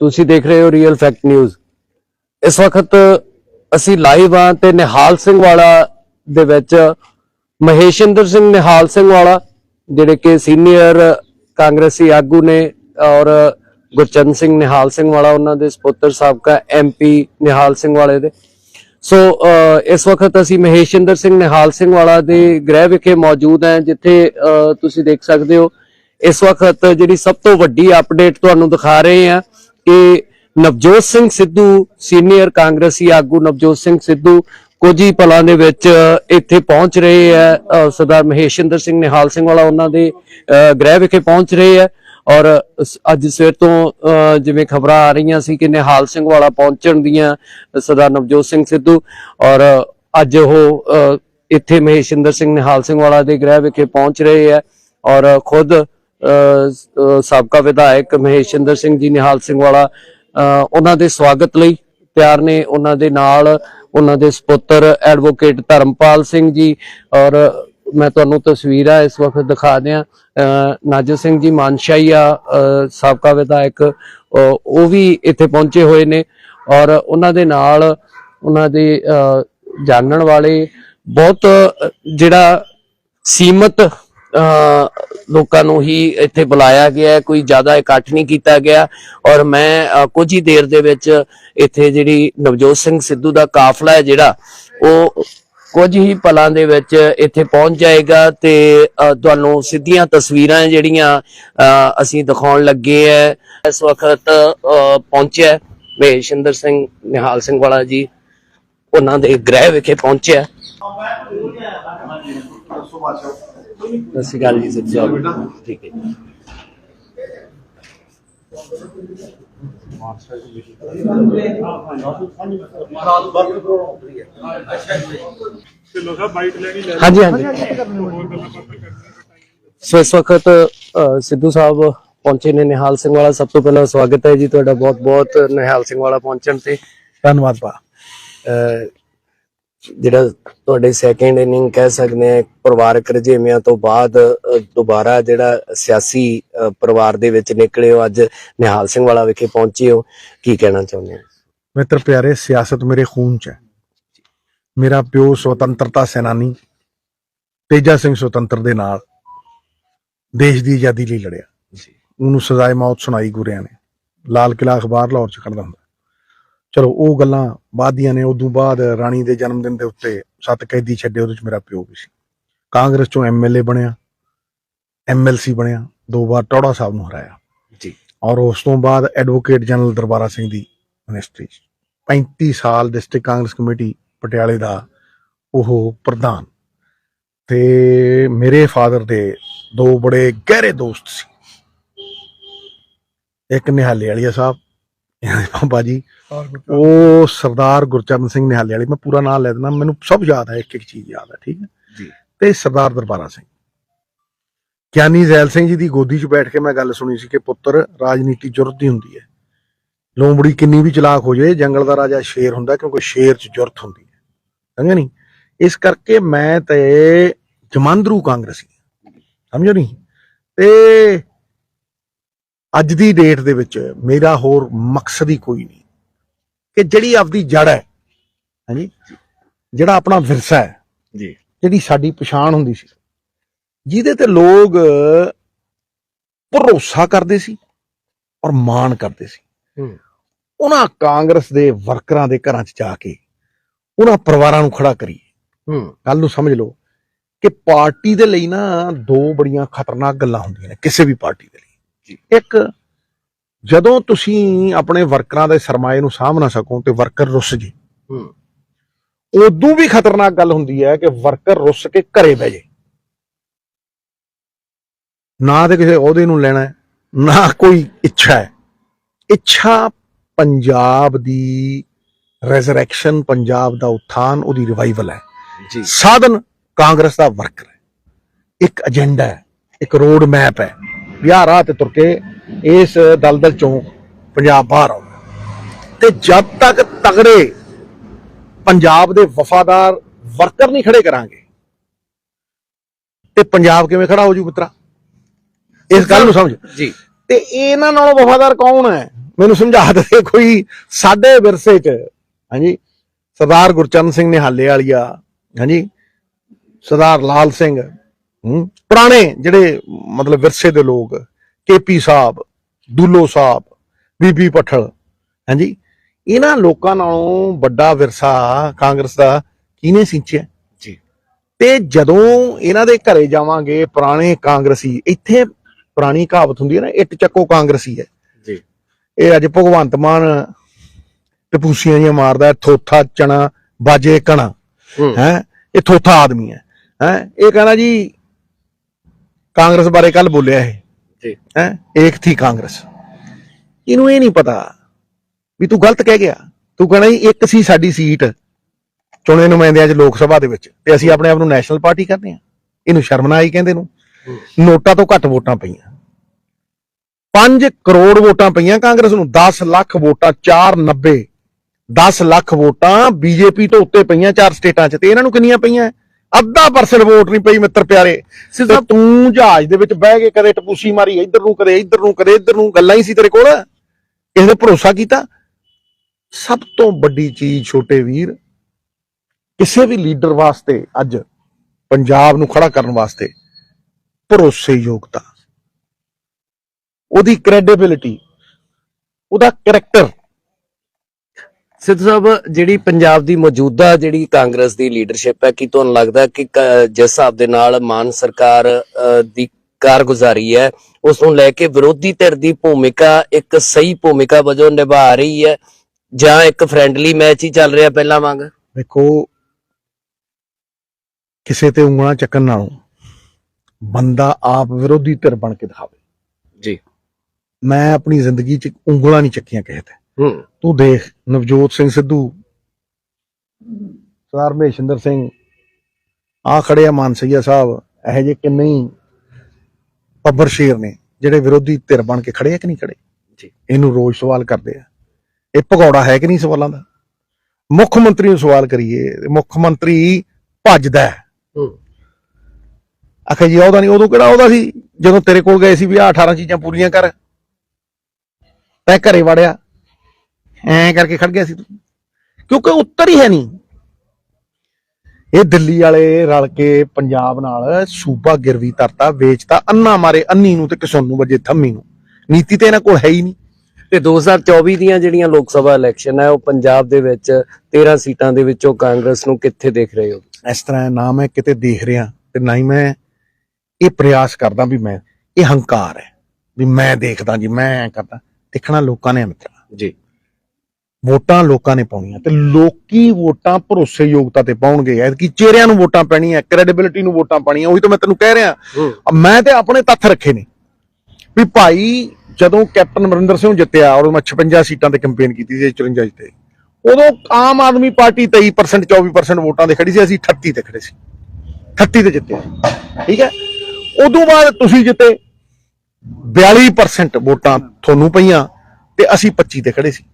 ਤੁਸੀਂ ਦੇਖ ਰਹੇ ਹੋ ਰੀਅਲ ਫੈਕਟ ਨਿਊਜ਼ ਇਸ ਵਕਤ ਅਸੀਂ ਲਾਈਵ ਆ ਤੇ ਨਿਹਾਲ ਸਿੰਘ ਵਾਲਾ ਦੇ ਵਿੱਚ ਮਹੇਸ਼ਿੰਦਰ ਸਿੰਘ ਨਿਹਾਲ ਸਿੰਘ ਵਾਲਾ, ਜਿਹੜੇ ਕਿ ਸੀਨੀਅਰ ਕਾਂਗਰਸੀ ਆਗੂ ਨੇ ਔਰ ਗੁਰਚੰਦ ਸਿੰਘ ਨਿਹਾਲ ਸਿੰਘ ਵਾਲਾ, ਉਹਨਾਂ ਦੇ ਸੁਪੁੱਤਰ ਸਾਬਕਾ ਐਮਪੀ ਨਿਹਾਲ ਸਿੰਘ ਵਾਲੇ ਦੇ। ਸੋ ਇਸ ਵਕਤ ਅਸੀਂ ਮਹੇਸ਼ਿੰਦਰ ਸਿੰਘ ਨਿਹਾਲ ਸਿੰਘ ਵਾਲਾ ਦੇ ਗ੍ਰਹਿ ਵਿਖੇ ਮੌਜੂਦ ਹਾਂ, ਜਿੱਥੇ ਤੁਸੀਂ ਦੇਖ ਸਕਦੇ ਹੋ, ਇਸ ਵਕਤ ਜਿਹੜੀ ਸਭ ਤੋਂ ਵੱਡੀ ਅਪਡੇਟ ਤੁਹਾਨੂੰ ਦਿਖਾ ਰਹੇ ਹਾਂ ਕਿ ਨਵਜੋਤ ਸਿੰਘ ਸਿੱਧੂ ਸੀਨੀਅਰ ਕਾਂਗਰਸੀ ਆਗੂ ਨਵਜੋਤ ਸਿੰਘ ਸਿੱਧੂ ਕੁਝ ਹੀ ਪਲਾਂ ਦੇ ਵਿੱਚ ਇੱਥੇ ਪਹੁੰਚ ਰਹੇ ਹੈ ਅ, ਸਰਦਾਰ ਮਹੇਸ਼ਿੰਦਰ ਸਿੰਘ ਨਿਹਾਲ ਸਿੰਘ ਵਾਲਾ ਉਹਨਾਂ ਦੇ ਗ੍ਰਹਿ ਵਿਖੇ ਪਹੁੰਚ ਰਹੇ ਹੈ ਔਰ ਅੱਜ ਸਵੇਰ ਤੋਂ ਅ, ਜਿਵੇਂ ਖਬਰਾਂ ਆ ਰਹੀਆਂ ਸੀ ਕਿ ਨਿਹਾਲ ਸਿੰਘ ਵਾਲਾ ਪਹੁੰਚਣ ਦੀਆਂ ਸਰਦਾਰ ਨਵਜੋਤ ਸਿੰਘ ਸਿੱਧੂ ਔਰ ਅੱਜ ਉਹ ਅ, ਇੱਥੇ ਮਹੇਸ਼ਿੰਦਰ ਸਿੰਘ ਨਿਹਾਲ ਸਿੰਘ ਵਾਲਾ ਦੇ ਗ੍ਰਹਿ ਵਿਖੇ ਪਹੁੰਚ ਰਹੇ ਹੈ ਔਰ ਖੁਦ ਸਾਬਕਾ ਵਿਧਾਇਕ ਮਹੇਸ਼ਿੰਦਰ ਸਿੰਘ ਜੀ ਨਿਹਾਲ ਸਿੰਘ ਵਾਲਾ ਉਹਨਾਂ ਦੇ ਸਵਾਗਤ ਲਈ ਤਿਆਰ ਨੇ। ਉਹਨਾਂ ਦੇ ਨਾਲ ਉਹਨਾਂ ਦੇ ਸੁਪੁੱਤਰ ਐਡਵੋਕੇਟ ਧਰਮਪਾਲ ਸਿੰਘ ਜੀ ਔਰ ਮੈਂ ਤੁਹਾਨੂੰ ਤਸਵੀਰਾਂ ਇਸ ਵਕਤ ਦਿਖਾ ਦਿਆਂ। ਨਾਜਰ ਸਿੰਘ ਜੀ ਮਾਨਸ਼ਾਹੀਆ ਅ, ਸਾਬਕਾ ਵਿਧਾਇਕ ਅ, ਉਹ ਵੀ ਇੱਥੇ ਪਹੁੰਚੇ ਹੋਏ ਨੇ ਔਰ ਉਹਨਾਂ ਦੇ ਨਾਲ ਉਹਨਾਂ ਦੇ ਅ, ਜਾਣਨ ਵਾਲੇ ਬਹੁਤ ਜਿਹੜਾ ਸੀਮਤ ਲੋਕਾਂ ਨੂੰ ਹੀ ਇੱਥੇ ਬੁਲਾਇਆ ਗਿਆ ਹੈ। ਕੋਈ ਜ਼ਿਆਦਾ ਇਕੱਠ ਨਹੀਂ ਕੀਤਾ ਗਿਆ। ਔਰ ਮੈਂ ਅ, ਕੁਝ ਹੀ ਦੇਰ ਦੇ ਵਿੱਚ ਇੱਥੇ ਜਿਹੜੀ ਨਵਜੋਤ ਸਿੰਘ ਸਿੱਧੂ ਦਾ ਕਾਫਲਾ ਹੈ ਜਿਹੜਾ ਉਹ ਕੁਝ ਹੀ ਪਲਾਂ ਦੇ ਵਿੱਚ ਇੱਥੇ ਪਹੁੰਚ ਜਾਏਗਾ ਤੇ ਤੁਹਾਨੂੰ ਸਿੱਧੀਆਂ ਤਸਵੀਰਾਂ ਜਿਹੜੀਆਂ ਅਸੀਂ ਦਿਖਾਉਣ ਲੱਗੇ ਐ ਇਸ ਵਕਤ ਪਹੁੰਚਿਆ ਹੈ ਮਹੇਸ਼ਿੰਦਰ ਸਿੰਘ ਨਿਹਾਲ ਸਿੰਘ ਵਾਲਾ ਜੀ। ਉਹਨਾਂ ਦੇ ਗ੍ਰਹਿ ਵਿਖੇ ਪਹੁੰਚਿਆ ਸਤਿ ਸ਼੍ਰੀ ਅਕਾਲ ਜੀ ਸਿੱਧੂ ਸਾਹਿਬ ਠੀਕ ਹੈ ਹਾਂਜੀ ਹਾਂਜੀ। ਸੋ ਇਸ ਵਕਤ ਸਿੱਧੂ ਸਾਹਿਬ ਪਹੁੰਚੇ ਨੇ ਨਿਹਾਲ ਸਿੰਘ ਵਾਲਾ। ਸਭ ਤੋਂ ਪਹਿਲਾਂ ਸਵਾਗਤ ਹੈ ਜੀ ਤੁਹਾਡਾ। ਬਹੁਤ ਬਹੁਤ ਨਿਹਾਲ ਸਿੰਘ ਵਾਲਾ ਪਹੁੰਚਣ ਤੇ। ਧੰਨਵਾਦ ਅ, ਜਿਹੜਾ ਤੁਹਾਡੇ ਸੈਕੰਡ ਇਨਿੰਗ ਕਹਿ ਸਕਦੇ ਆ ਪਰਿਵਾਰਕ ਰਜੇਵਿਆਂ ਤੋਂ ਬਾਅਦ ਦੁਬਾਰਾ ਜਿਹੜਾ ਸਿਆਸੀ ਪਰਿਵਾਰ ਦੇ ਵਿੱਚ ਨਿਕਲੇ ਹੋ ਅੱਜ ਨਿਹਾਲ ਸਿੰਘ ਵਾਲਾ ਵਿਖੇ ਪਹੁੰਚੇ ਹੋ ਕੀ ਕਹਿਣਾ ਚਾਹੁੰਦੇ ਹੋ? ਮਿੱਤਰ ਪਿਆਰੇ ਸਿਆਸਤ ਮੇਰੇ ਖੂਨ ਚ ਹੈ। ਮੇਰਾ ਪਿਓ ਸੁਤੰਤਰਤਾ ਸੈਨਾਨੀ ਤੇਜਾ ਸਿੰਘ ਸੁਤੰਤਰ ਦੇ ਨਾਲ ਦੇਸ਼ ਦੀ ਆਜ਼ਾਦੀ ਲਈ ਲੜਿਆ। ਜੀ। ਉਹਨੂੰ ਸਜ਼ਾਏ ਮੌਤ ਸੁਣਾਈ ਗੁਰਿਆਂ ਨੇ। ਲਾਲ ਕਿਲਾ ਅਖਬਾਰ ਲਾਹੌਰ ਚ ਕੱਢਦਾ ਹੁੰਦਾ ਚਲੋ ਉਹ ਗੱਲਾਂ ਬਾਅਦ ਦੀਆਂ ਨੇ ਉਦੋਂ ਬਾਅਦ ਰਾਣੀ ਦੇ ਜਨਮ ਦਿਨ ਦੇ ਉੱਤੇ ਸੱਤ ਕੈਦੀ ਛੱਡੇ ਉਹਦੇ ਚ ਮੇਰਾ ਪਿਓ ਵੀ ਸੀ। ਕਾਂਗਰਸ ਚੋਂ ਐਮਐਲਏ ਬਣਿਆ ਐਮਐਲਸੀ ਬਣਿਆ ਦੋ ਵਾਰ ਟੌੜਾ ਸਾਹਿਬ ਨੂੰ ਹਰਾਇਆ। ਜੀ। ਔਰ ਉਸ ਤੋਂ ਬਾਅਦ ਐਡਵੋਕੇਟ ਜਨਰਲ ਦਰਬਾਰਾ ਸਿੰਘ ਦੀ ਮਿਨਿਸਟਰੀ 'ਚ। 35 ਸਾਲ ਡਿਸਟ੍ਰਿਕਟ ਕਾਂਗਰਸ ਕਮੇਟੀ ਪਟਿਆਲੇ ਦਾ ਉਹ ਪ੍ਰਧਾਨ। ਤੇ ਮੇਰੇ ਫਾਦਰ ਦੇ ਦੋ ਬੜੇ ਗਹਿਰੇ ਦੋਸਤ ਸੀ। ਇੱਕ ਨਿਹਾਲੇ ਵਾਲੀਆ ਸਾਹਿਬ ਬਾਬਾ ਜੀ। ਉਹ ਸਰਦਾਰ ਗੁਰਚਰਨ ਸਿੰਘ ਨਿਹਾਲੇ ਵਾਲੀ ਮੈਂ ਪੂਰਾ ਨਾਮ ਲੈ ਦਿੰਦਾ ਮੈਨੂੰ ਸਭ ਯਾਦ ਹੈ ਇੱਕ ਇੱਕ ਚੀਜ਼ ਯਾਦ ਹੈ ਠੀਕ ਹੈ? ਜੀ। ਤੇ ਸਰਦਾਰ ਦਰਬਾਰਾ ਸਿੰਘ। ਗਿਆਨੀ ਜ਼ੈਲ ਸਿੰਘ ਜੀ ਦੀ ਗੋਦੀ 'ਚ ਬੈਠ ਕੇ ਮੈਂ ਗੱਲ ਸੁਣੀ ਸੀ ਕਿ ਪੁੱਤਰ ਰਾਜਨੀਤੀ ਜੁਰਤ ਦੀ ਹੁੰਦੀ ਹੈ। ਲੋਮੜੀ ਕਿੰਨੀ ਵੀ ਚਲਾਕ ਹੋ ਜਾਏ ਜੰਗਲ ਦਾ ਰਾਜਾ ਸ਼ੇਰ ਹੁੰਦਾ ਕਿਉਂਕਿ ਸ਼ੇਰ 'ਚ ਜੁਰਤ ਹੁੰਦੀ ਹੈ। ਸਮਝਿਆ ਨਹੀਂ? ਇਸ ਕਰਕੇ ਮੈਂ ਤੇ ਜਮਾਂਦਰੂ ਕਾਂਗਰਸੀ। ਸਮਝੋ ਨਹੀਂ? ਤੇ ਅੱਜ ਦੀ ਡੇਟ ਦੇ ਵਿੱਚ ਮੇਰਾ ਹੋਰ ਮਕਸਦ ਹੀ ਕੋਈ ਨਹੀਂ। ਕਿ ਜਿਹੜੀ ਆਪਦੀ ਜੜ ਹੈ ਹਾਂਜੀ ਜਿਹੜਾ ਆਪਣਾ ਵਿਰਸਾ ਹੈ ਜੀ। ਜਿਹੜੀ ਸਾਡੀ ਪਛਾਣ ਹੁੰਦੀ ਸੀ ਜਿਹਦੇ ਤੇ ਲੋਕ ਭਰੋਸਾ ਕਰਦੇ ਸੀ ਔਰ ਮਾਣ ਕਰਦੇ ਸੀ। ਹੂੰ। ਉਹਨਾਂ ਕਾਂਗਰਸ ਦੇ ਵਰਕਰਾਂ ਦੇ ਘਰਾਂ 'ਚ ਜਾ ਕੇ ਉਹਨਾਂ ਪਰਿਵਾਰਾਂ ਨੂੰ ਖੜਾ ਕਰੀਏ। ਹੂੰ। ਗੱਲ ਨੂੰ ਸਮਝ ਲਓ ਕਿ ਪਾਰਟੀ ਦੇ ਲਈ ਨਾ ਦੋ ਬੜੀਆਂ ਖਤਰਨਾਕ ਗੱਲਾਂ ਹੁੰਦੀਆਂ ਨੇ ਕਿਸੇ ਵੀ ਪਾਰਟੀ ਦੇ ਲਈ। ਇੱਕ ਜਦੋਂ ਤੁਸੀਂ ਆਪਣੇ ਵਰਕਰਾਂ ਦੇ ਸਰਮਾਏ ਨੂੰ ਸਾਂਭ ਨਾ ਸਕੋ ਤੇ ਵਰਕਰ ਰੁੱਸ ਜੇ। ਹੂੰ। ਉਦੋਂ ਵੀ ਖਤਰਨਾਕ ਗੱਲ ਹੁੰਦੀ ਹੈ ਕਿ ਵਰਕਰ ਰੁੱਸ ਕੇ ਘਰੇ ਬਹਿ ਜੇ। ਨਾ ਤੇ ਕਿਸੇ ਅਹੁਦੇ ਨੂੰ ਲੈਣਾ ਹੈ, ਨਾ ਕੋਈ ਇੱਛਾ ਹੈ। ਇੱਛਾ ਪੰਜਾਬ ਦੀ ਰੈਜ਼ਰੈਕਸ਼ਨ ਪੰਜਾਬ ਦਾ ਉত্থাਨ ਉਹਦੀ ਰਿਵਾਈਵਲ ਹੈ। ਜੀ। ਸਾਧਨ ਕਾਂਗਰਸ ਦਾ ਵਰਕਰ ਹੈ। ਇੱਕ ਏਜੰਡਾ ਹੈ ਇੱਕ ਰੋਡ ਮੈਪ ਹੈ। ਵੀ ਆਹ ਰਾਹ ਤੇ ਤੁਰ ਕੇ ਇਸ ਦਲਦਲ ਚੋਂ ਪੰਜਾਬ ਬਾਹਰ ਆਉਣਾ ਤੇ ਜਦ ਤੱਕ ਤਗੜੇ ਪੰਜਾਬ ਦੇ ਵਫਾਦਾਰ ਵਰਕਰ ਨਹੀਂ ਖੜੇ ਕਰਾਂਗੇ ਤੇ ਪੰਜਾਬ ਕਿਵੇਂ ਖੜਾ ਹੋ ਜੂ ਮਿੱਤਰਾ? ਇਸ ਗੱਲ ਨੂੰ ਸਮਝ। ਜੀ। ਤੇ ਇਹਨਾਂ ਨਾਲੋਂ ਵਫਾਦਾਰ ਕੌਣ ਹੈ? ਮੈਨੂੰ ਸਮਝਾ ਦੇ ਕੋਈ ਸਾਡੇ ਵਿਰਸੇ 'ਚ। ਹਾਂਜੀ। ਸਰਦਾਰ ਗੁਰਚਰਨ ਸਿੰਘ ਨਿਹਾਲੇ ਵਾਲੀਆ। ਹਾਂਜੀ। ਸਰਦਾਰ ਲਾਲ ਸਿੰਘ। ਪੁਰਾਣੇ ਜਿਹੜੇ ਮਤਲਬ ਵਿਰਸੇ ਦੇ ਲੋਕ ਕੇਪੀ ਸਾਹਿਬ ਦੁੱਲੋ ਸਾਹਿਬ ਬੀਬੀ ਪਠਲ ਹਾਂਜੀ? ਇਹਨਾਂ ਲੋਕਾਂ ਨਾਲੋਂ ਵੱਡਾ ਵਿਰਸਾ ਕਾਂਗਰਸ ਦਾ ਕਿਹਨੇ ਸਿੰਚਿਆ? ਜੀ। ਤੇ ਜਦੋਂ ਇਹਨਾਂ ਦੇ ਘਰੇ ਜਾਵਾਂਗੇ ਪੁਰਾਣੇ ਕਾਂਗਰਸੀ ਇੱਥੇ ਪੁਰਾਣੀ ਕਹਾਵਤ ਹੁੰਦੀ ਹੈ ਨਾ ਇੱਟ ਚੱਕੋ ਕਾਂਗਰਸੀ ਹੈ। ਜੀ। ਇਹ ਅੱਜ ਭਗਵੰਤ ਮਾਨ ਟਪੂਸੀਆਂ ਜਿਹੀਆਂ ਮਾਰਦਾ ਥੋਥਾ ਚਣਾ ਬਾਜੇ ਕਣਾ ਹੈ? ਇਹ ਥੋਥਾ ਆਦਮੀ ਹੈ। ਹੈ? ਇਹ ਕਹਿੰਦਾ ਜੀ ਕਾਂਗਰਸ ਬਾਰੇ ਕੱਲ ਬੋਲਿਆ ਇਹ। ਜੀ। ਹੈ? ਏਕ ਥੀ ਕਾਂਗਰਸ। ਇਹਨੂੰ ਇਹ ਨਹੀਂ ਪਤਾ ਵੀ ਤੂੰ ਗਲਤ ਕਹਿ ਗਿਆ। ਤੂੰ ਕਹਿਣਾ ਜੀ ਇੱਕ ਸੀ ਸਾਡੀ ਸੀਟ ਚੁਣੇ ਨੁਮਾਇੰਦਿਆਂ 'ਚ ਲੋਕ ਸਭਾ ਦੇ ਵਿੱਚ ਤੇ ਅਸੀਂ ਆਪਣੇ ਆਪ ਨੂੰ ਨੈਸ਼ਨਲ ਪਾਰਟੀ ਕਰਦੇ ਹਾਂ। ਇਹਨੂੰ ਸ਼ਰਮ ਨਾ ਆਈ ਕਹਿੰਦੇ ਨੂੰ। ਨੋਟਾਂ ਤੋਂ ਘੱਟ ਵੋਟਾਂ ਪਈਆਂ। 5 ਕਰੋੜ ਵੋਟਾਂ ਪਈਆਂ ਕਾਂਗਰਸ ਨੂੰ। 10 ਲੱਖ ਵੋਟਾਂ 490 10 ਲੱਖ ਵੋਟਾਂ ਬੀਜੇਪੀ ਤੋਂ ਉੱਤੇ ਪਈਆਂ ਚਾਰ ਸਟੇਟਾਂ 'ਚ ਤੇ ਇਹਨਾਂ ਨੂੰ ਕਿੰਨੀਆਂ ਪਈਆਂ? ਅੱਧਾ ਪਰਸੈਂਟ ਵੋਟ ਨਹੀਂ ਪਈ ਮਿੱਤਰ ਪਿਆਰੇ। ਤੇ ਤੂੰ ਜਹਾਜ਼ ਦੇ ਵਿੱਚ ਬਹਿ ਕੇ ਕਦੇ ਟਪੂਸੀ ਮਾਰੀ ਇੱਧਰ ਨੂੰ ਕਦੇ ਇੱਧਰ ਨੂੰ ਕਦੇ ਇੱਧਰ ਨੂੰ ਗੱਲਾਂ ਹੀ ਸੀ ਤੇਰੇ ਕੋਲ? ਕਿਸੇ ਨੇ ਭਰੋਸਾ ਕੀਤਾ? ਸਭ ਤੋਂ ਵੱਡੀ ਚੀਜ਼ ਛੋਟੇ ਵੀਰ ਕਿਸੇ ਵੀ ਲੀਡਰ ਵਾਸਤੇ ਅੱਜ ਪੰਜਾਬ ਨੂੰ ਖੜਾ ਕਰਨ ਵਾਸਤੇ ਭਰੋਸੇਯੋਗਤਾ। ਉਹਦੀ ਕ੍ਰੈਡੀਬਿਲਿਟੀ ਉਹਦਾ ਕੈਰੈਕਟਰ ਸਿੱਧੂ ਸਾਹਿਬ ਜਿਹੜੀ ਪੰਜਾਬ ਦੀ ਮੌਜੂਦਾ ਜਿਹੜੀ ਕਾਂਗਰਸ ਦੀ ਲੀਡਰਸ਼ਿਪ ਹੈ ਕੀ ਤੁਹਾਨੂੰ ਲੱਗਦਾ ਕਿ ਜਿਸ ਹਿਸਾਬ ਦੇ ਨਾਲ ਮਾਨ ਸਰਕਾਰ ਦੀ ਕਾਰਗੁਜ਼ਾਰੀ ਹੈ ਉਸ ਨੂੰ ਲੈ ਕੇ ਵਿਰੋਧੀ ਧਿਰ ਦੀ ਭੂਮਿਕਾ ਇੱਕ ਸਹੀ ਭੂਮਿਕਾ ਵਜੋਂ ਨਿਭਾ ਰਹੀ ਹੈ ਜਾਂ ਇੱਕ ਫ੍ਰੈਂਡਲੀ ਮੈਚ ਹੀ ਚੱਲ ਰਿਹਾ ਪਹਿਲਾਂ ਵਾਂਗ? ਵੇਖੋ ਕਿਸੇ ਤੇ ਉਂਗਲਾਂ ਚੱਕਣ ਨਾਲੋਂ ਬੰਦਾ ਆਪ ਵਿਰੋਧੀ ਧਿਰ ਬਣ ਕੇ ਦਿਖਾਵੇ। ਜੀ। ਮੈਂ ਆਪਣੀ ਜ਼ਿੰਦਗੀ 'ਚ ਉਂਗਲਾਂ ਨਹੀਂ ਚੱਕੀਆਂ ਕਿਸੇ ਤੇ। ਹੂੰ। ਤੂੰ ਦੇਖ ਨਵਜੋਤ ਸਿੰਘ ਸਿੱਧੂ ਸਰਦਾਰ ਮਹੇਸ਼ਿੰਦਰ ਸਿੰਘ ਆ ਖੜੇ ਆ ਮਾਨਸਈਆ ਸਾਹਿਬ ਇਹੋ ਜਿਹੇ ਕਿੰਨੇ ਹੀ ਪੱਬਰ ਸ਼ੇਰ ਨੇ ਜਿਹੜੇ ਵਿਰੋਧੀ ਧਿਰ ਬਣ ਕੇ ਖੜੇ ਆ ਕਿ ਨਹੀਂ ਖੜੇ? ਜੀ। ਇਹਨੂੰ ਰੋਜ਼ ਸਵਾਲ ਕਰਦੇ ਆ। ਇਹ ਭਗੌੜਾ ਹੈ ਕਿ ਨਹੀਂ ਸਵਾਲਾਂ ਦਾ? ਮੁੱਖ ਮੰਤਰੀ ਨੂੰ ਸਵਾਲ ਕਰੀਏ ਮੁੱਖ ਮੰਤਰੀ ਭੱਜਦਾ ਹੈ। ਹੂੰ। ਆਖੇ ਜੀ ਉਹਦਾ ਨਹੀਂ ਉਦੋਂ ਕਿਹੜਾ ਉਹਦਾ ਸੀ? ਜਦੋਂ ਤੇਰੇ ਕੋਲ ਗਏ ਸੀ ਵੀ ਆ 18 ਚੀਜ਼ਾਂ ਪੂਰੀਆਂ ਕਰ। ਤੈ ਘਰੇ ਵੜਿਆ। ਐਂ ਕਰਕੇ ਖੜ ਗਿਆ ਸੀ ਤੂੰ। ਕਿਉਂਕਿ ਉੱਤਰ ਹੀ ਹੈ ਨਹੀਂ। ਇਹ ਦਿੱਲੀ ਵਾਲੇ ਰਲ ਕੇ ਪੰਜਾਬ ਨਾਲ ਸੂਬਾ ਗਿਰਵੀ ਤਰਤਾ ਵੇਚਤਾ ਅੰਨਾ ਮਾਰੇ ਅੰਨੀ ਨੂੰ ਤੇ ਕਿਸਨ ਨੂੰ ਵਜੇ ਥੰਮੀ ਨੂੰ। ਨੀਤੀ ਤੇ ਇਹਨਾਂ ਕੋਲ ਹੈ ਹੀ ਨਹੀਂ। ਤੇ 2024 ਦੀਆਂ ਜਿਹੜੀਆਂ ਲੋਕ ਸਭਾ ਇਲੈਕਸ਼ਨ ਹੈ ਉਹ ਪੰਜਾਬ ਦੇ ਵਿੱਚ 13 ਸੀਟਾਂ ਦੇ ਵਿੱਚੋਂ ਕਾਂਗਰਸ ਨੂੰ ਕਿੱਥੇ ਦੇਖ ਰਹੇ ਹੋ? ਇਸ ਤਰ੍ਹਾਂ ਹੈ, ਨਾ ਮੈਂ ਕਿਤੇ ਦੇਖ ਰਿਹਾ ਤੇ ਨਾ ਹੀ ਮੈਂ ਇਹ ਪ੍ਰਯਾਸ ਕਰਦਾ ਵੀ ਮੈਂ ਇਹ ਹੰਕਾਰ ਹੈ। ਵੀ ਮੈਂ ਦੇਖਦਾ ਜੀ ਮੈਂ ਕਰਦਾ। ਦੇਖਣਾ ਲੋਕਾਂ ਨੇ ਮਿੱਤਰਾ। ਜੀ। ਵੋਟਾਂ ਲੋਕਾਂ ਨੇ ਪਾਉਣੀਆਂ ਤੇ ਲੋਕੀ ਵੋਟਾਂ ਭਰੋਸੇਯੋਗਤਾ ਤੇ ਪਾਉਣਗੇ। ਐਤਕੀ ਚਿਹਰਿਆਂ ਨੂੰ ਵੋਟਾਂ ਪੈਣੀਆਂ ਕ੍ਰੈਡੀਬਿਲਿਟੀ ਨੂੰ ਵੋਟਾਂ ਪਾਣੀਆਂ ਉਹੀ ਤਾਂ ਮੈਂ ਤੈਨੂੰ ਕਹਿ ਰਿਹਾ। ਮੈਂ ਤੇ ਆਪਣੇ ਤੱਥ ਰੱਖੇ ਨੇ ਵੀ ਭਾਈ ਜਦੋਂ ਕੈਪਟਨ ਅਮਰਿੰਦਰ ਸਿੰਘ ਜਿੱਤਿਆ ਔਰ ਮੈਂ 56 ਸੀਟਾਂ ਤੇ ਕੈਂਪੇਨ ਕੀਤੀ ਸੀ 54 ਜਿੱਤੇ ਉਦੋਂ ਆਮ ਆਦਮੀ ਪਾਰਟੀ 23% 24% ਵੋਟਾਂ ਦੇ ਖੜੀ ਸੀ ਅਸੀਂ 38 ਤੇ ਖੜੇ ਸੀ। 38 ਤੇ ਜਿੱਤੇ ਠੀਕ ਹੈ? ਉਦੋਂ ਬਾਅਦ ਤੁਸੀਂ ਜਿੱਤੇ 42% ਵੋਟਾਂ ਤੁਹਾਨੂੰ ਪਈਆਂ ਤੇ ਅਸੀਂ 25 ਤੇ ਖੜੇ ਸੀ।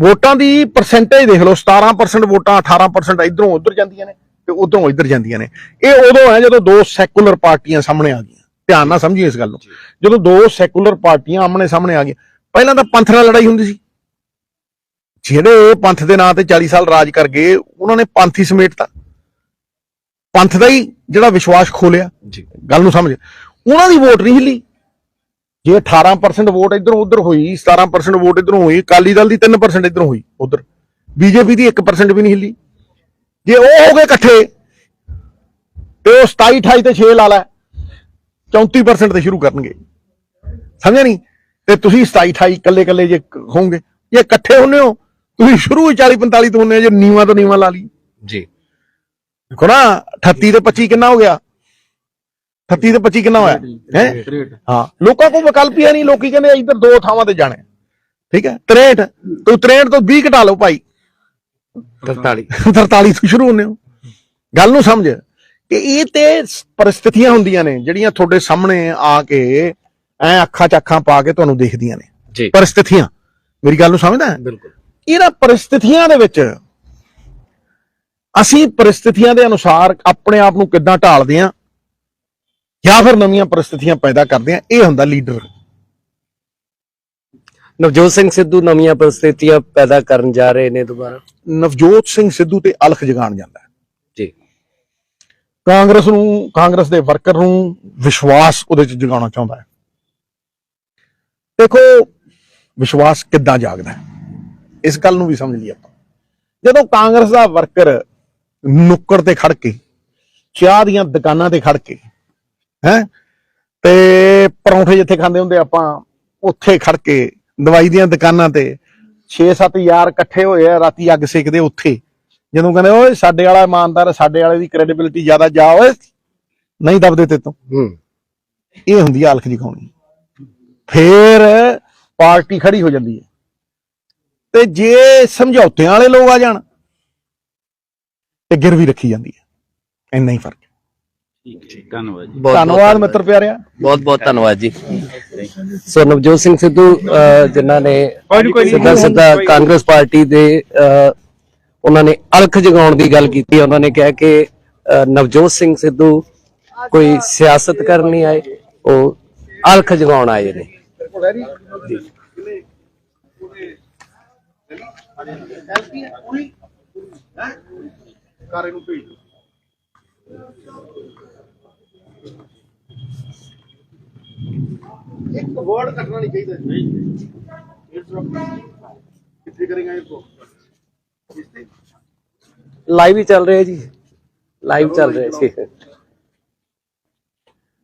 ਵੋਟਾਂ ਦੀ ਪਰਸੈਂਟੇਜ ਦੇਖ ਲਓ 17% ਵੋਟਾਂ 18% ਇਧਰੋਂ ਉਧਰ ਜਾਂਦੀਆਂ ਨੇ ਤੇ ਉਧਰੋਂ ਇੱਧਰ ਜਾਂਦੀਆਂ ਨੇ। ਇਹ ਉਦੋਂ ਹੈ ਜਦੋਂ ਦੋ ਸੈਕੂਲਰ ਪਾਰਟੀਆਂ ਸਾਹਮਣੇ ਆ ਗਈਆਂ। ਧਿਆਨ ਨਾਲ ਸਮਝੀਏ ਇਸ ਗੱਲ ਨੂੰ। ਜਦੋਂ ਦੋ ਸੈਕੂਲਰ ਪਾਰਟੀਆਂ ਆਮਣੇ ਸਾਹਮਣੇ ਆ ਗਈਆਂ ਪਹਿਲਾਂ ਤਾਂ ਪੰਥ ਨਾਲ ਲੜਾਈ ਹੁੰਦੀ ਸੀ। ਜਿਹੜੇ ਪੰਥ ਦੇ ਨਾਂ ਤੇ 40 ਸਾਲ ਰਾਜ ਕਰ ਗਏ ਉਹਨਾਂ ਨੇ ਪੰਥ ਹੀ ਸਮੇਟਤਾ। ਪੰਥ ਦਾ ਹੀ ਜਿਹੜਾ ਵਿਸ਼ਵਾਸ ਖੋਲਿਆ। ਗੱਲ ਨੂੰ ਸਮਝ। ਉਹਨਾਂ ਦੀ ਵੋਟ ਨਹੀਂ ਹਿੱਲੀ। ਜੇ 18% ਵੋਟ ਇਧਰੋਂ ਉਧਰ ਹੋਈ 17% ਵੋਟ ਇਧਰੋਂ ਹੋਈ ਅਕਾਲੀ ਦਲ ਦੀ 3% ਇਧਰੋਂ ਹੋਈ ਉਧਰ। ਬੀਜੇਪੀ ਦੀ 1% ਵੀ ਨਹੀਂ ਹਿੱਲੀ। ਜੇ ਉਹ ਹੋ ਗਏ ਇਕੱਠੇ ਤੇ ਉਹ 27 28 ਤੇ 6 ਲਾ ਲੈ 34% ਤੇ ਸ਼ੁਰੂ ਕਰਨਗੇ। ਸਮਝਿਆ ਨਹੀਂ? ਤੇ ਤੁਸੀਂ 27 28 ਇਕੱਲੇ ਇਕੱਲੇ ਜੇ ਹੋਵੋਗੇ ਜੇ ਇਕੱਠੇ ਹੁੰਨੇ ਹੋ ਤੁਸੀਂ ਸ਼ੁਰੂ ਹੀ 40 45 ਤੋਂ ਹੁੰਨੇ ਜੇ ਨੀਵਾ ਤੋਂ ਨੀਵਾ ਲਾ ਲਈ। ਜੀ। ਦੇਖੋ ਨਾ 38 ਤੇ 25 ਕਿੰਨਾ ਹੋ ਗਿਆ? 38 ਤੇ 25 ਕਿੰਨਾ ਹੋਇਆ? ਹੈ? ਹਾਂ। ਲੋਕਾਂ ਕੋਲ ਵਿਕਲਪ ਹੀ ਨਹੀਂ। ਲੋਕੀ ਕਹਿੰਦੇ ਇੱਧਰ ਦੋ ਥਾਵਾਂ ਤੇ ਜਾਣਾ। ਠੀਕ ਹੈ? 63 ਤੂੰ 63 ਤੋਂ 20 ਘਟਾ ਲਓ ਭਾਈ। 43 43 ਤੋਂ ਸ਼ੁਰੂ ਹੁੰਨੇ ਹੋ। ਗੱਲ ਨੂੰ ਸਮਝ। ਕਿ ਇਹ ਤੇ ਪਰਿਸਥਿਤੀਆਂ ਹੁੰਦੀਆਂ ਨੇ ਜਿਹੜੀਆਂ ਤੁਹਾਡੇ ਸਾਹਮਣੇ ਆ ਕੇ ਐ ਅੱਖਾਂ 'ਚ ਅੱਖਾਂ ਪਾ ਕੇ ਤੁਹਾਨੂੰ ਦੇਖਦੀਆਂ ਨੇ। ਜੀ। ਪਰਿਸਥਿਤੀਆਂ। ਮੇਰੀ ਗੱਲ ਨੂੰ ਸਮਝਦਾ ਹੈ? ਬਿਲਕੁਲ। ਇਹਨਾਂ ਪਰਿਸਥਿਤੀਆਂ ਦੇ ਵਿੱਚ ਅਸੀਂ ਪਰਿਸਥਿਤੀਆਂ ਦੇ ਅਨੁਸਾਰ ਆਪਣੇ ਆਪ ਨੂੰ ਕਿੱਦਾਂ ਢਾਲਦੇ ਹਾਂ? ਜਾਂ ਫਿਰ ਨਵੀਆਂ ਪਰਿਸਥਿਤੀਆਂ ਪੈਦਾ ਕਰਦੇ ਹਾਂ ਇਹ ਹੁੰਦਾ ਲੀਡਰ ਨਵਜੋਤ ਸਿੰਘ ਸਿੱਧੂ ਨਵੀਆਂ ਪਰਿਸਥਿਤੀਆਂ ਪੈਦਾ ਕਰਨ ਜਾ ਰਹੇ ਨੇ ਦੁਬਾਰਾ? ਨਵਜੋਤ ਸਿੰਘ ਸਿੱਧੂ ਤੇ ਅਲਖ ਜਗਾਣ ਜਾਂਦਾ ਜੀ। ਕਾਂਗਰਸ ਨੂੰ ਕਾਂਗਰਸ ਦੇ ਵਰਕਰ ਨੂੰ ਵਿਸ਼ਵਾਸ ਉਹਦੇ ਚ ਜਗਾਉਣਾ ਚਾਹੁੰਦਾ ਹੈ। ਦੇਖੋ ਵਿਸ਼ਵਾਸ ਕਿੱਦਾਂ ਜਾਗਦਾ ਹੈ? ਇਸ ਗੱਲ ਨੂੰ ਵੀ ਸਮਝ ਲਈ ਆਪਾਂ। ਜਦੋਂ ਕਾਂਗਰਸ ਦਾ ਵਰਕਰ ਨੁੱਕੜ ਤੇ ਖੜ ਕੇ ਚਾਹ ਦੀਆਂ ਦੁਕਾਨਾਂ ਤੇ ਖੜ ਕੇ ਹੈ? ਤੇ ਪਰੌਂਠੇ ਜਿੱਥੇ ਖਾਂਦੇ ਹੁੰਦੇ ਆਪਾਂ ਉੱਥੇ ਖੜ ਕੇ ਦਵਾਈ ਦੀਆਂ ਦੁਕਾਨਾਂ ਤੇ 6-7 ਯਾਰ ਇਕੱਠੇ ਹੋਏ ਆ ਰਾਤੀ ਅੱਗ ਸੇਕਦੇ ਉੱਥੇ। ਜਦੋਂ ਕਹਿੰਦੇ ਓਏ ਸਾਡੇ ਵਾਲਾ ਇਮਾਨਦਾਰ ਸਾਡੇ ਵਾਲੇ ਦੀ ਕ੍ਰੈਡੀਬਿਲਿਟੀ ਜ਼ਿਆਦਾ ਜਾ ਓਏ ਨਹੀਂ ਦਬਦੇ ਤੇ ਤੋਂ। ਹੂੰ। ਇਹ ਹੁੰਦੀ ਆ ਅਲਖ ਜਗਾਉਣੀ ਫੇਰ ਪਾਰਟੀ ਖੜੀ ਹੋ ਜਾਂਦੀ ਹੈ। ਤੇ ਜੇ ਸਮਝੌਤਿਆਂ ਵਾਲੇ ਲੋਕ ਆ ਜਾਣ ਤੇ ਗਿਰਵੀ ਰੱਖੀ ਜਾਂਦੀ ਹੈ। ਇੰਨਾ ਹੀ ਫ਼ਰਕ ਹੈ। ਧੰਨਵਾਦ ਜੀ। ਬਹੁਤ ਧੰਨਵਾਦ ਮਿੱਤਰ ਪਿਆਰਿਆ। ਬਹੁਤ ਬਹੁਤ ਧੰਨਵਾਦ ਜੀ। ਸੋ ਨਵਜੋਤ ਸਿੰਘ ਸਿੱਧੂ ਅਹ, ਜਿਨ੍ਹਾਂ ਨੇ ਸਿੱਧਾ ਸਿੱਧਾ ਕਾਂਗਰਸ ਪਾਰਟੀ ਦੇ ਅਹ, ਉਹਨਾਂ ਨੇ ਅਲਖ ਜਗਾਉਣ ਦੀ ਗੱਲ ਕੀਤੀ ਉਹਨਾਂ ਨੇ ਕਿਹਾ ਕਿ ਅਹ, ਨਵਜੋਤ ਸਿੰਘ ਸਿੱਧੂ ਕੋਈ ਸਿਆਸਤ ਕਰਨ ਨਹੀਂ ਆਏ ਉਹ ਅਲਖ ਜਗਾਉਣ ਆਏ ਨੇ। ਕਾਰੇ ਨੂੰ ਭੇਜ ਇੱਕ ਵਰਡ ਕੱਟਣਾ ਨਹੀਂ ਚਾਹੀਦਾ। ਕਿੱਥੇ ਕਰੇਗਾ ਇਹ ਕੋ ਲਾਈਵ ਹੀ ਚੱਲ ਰਿਹਾ ਜੀ। ਲਾਈਵ ਚੱਲ ਰਿਹਾ ਜੀ।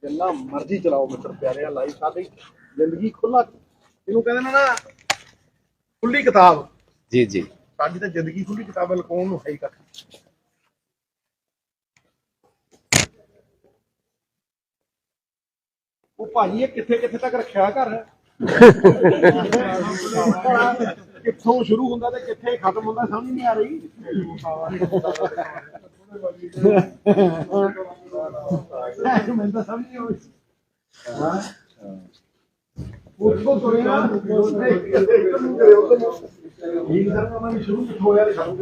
ਜਿੰਨਾ ਮਰਜ਼ੀ ਚਲਾਓ ਮਿੱਤਰ ਪਿਆਰਿਆ ਲਾਈਵ ਸਾਡੀ ਜ਼ਿੰਦਗੀ ਖੁੱਲਾ ਇਹਨੂੰ ਕਹਿੰਦੇ ਨੇ ਨਾ ਖੁੱਲੀ ਕਿਤਾਬ। ਜੀ ਜੀ। ਸਾਡੀ ਤਾਂ ਜ਼ਿੰਦਗੀ ਖੁੱਲੀ ਕਿਤਾਬ ਹੈ ਲਕਾਉਣ ਨੂੰ ਹੈ ਹੀ ਕੱਖ ਉਹ ਭਾਜੀ, ਇਹ ਕਿੱਥੇ ਕਿੱਥੇ ਤੱਕ ਰੱਖਿਆ ਘਰ? ਕਿੱਥੋਂ ਸ਼ੁਰੂ ਹੁੰਦਾ ਤੇ ਕਿੱਥੇ ਖਤਮ ਹੁੰਦਾ, ਸਮਝ ਨਹੀਂ ਆ ਰਹੀ। ਮੈਨੂੰ ਤਾਂ ਸਮਝ ਨਹੀਂ ਆਉਂਦੀ। ਉੱਥੋਂ ਤੁਰਿਆ ਉੱਥੋਂ ਇੱਕ ਨੂੰ ਕਰੇ ਉੱਥੋਂ ਇਹ ਸਰ, ਮੈਂ ਸ਼ੁਰੂ ਕਿੱਥੋਂ ਹੋਇਆ ਤੇ ਸਾਨੂੰ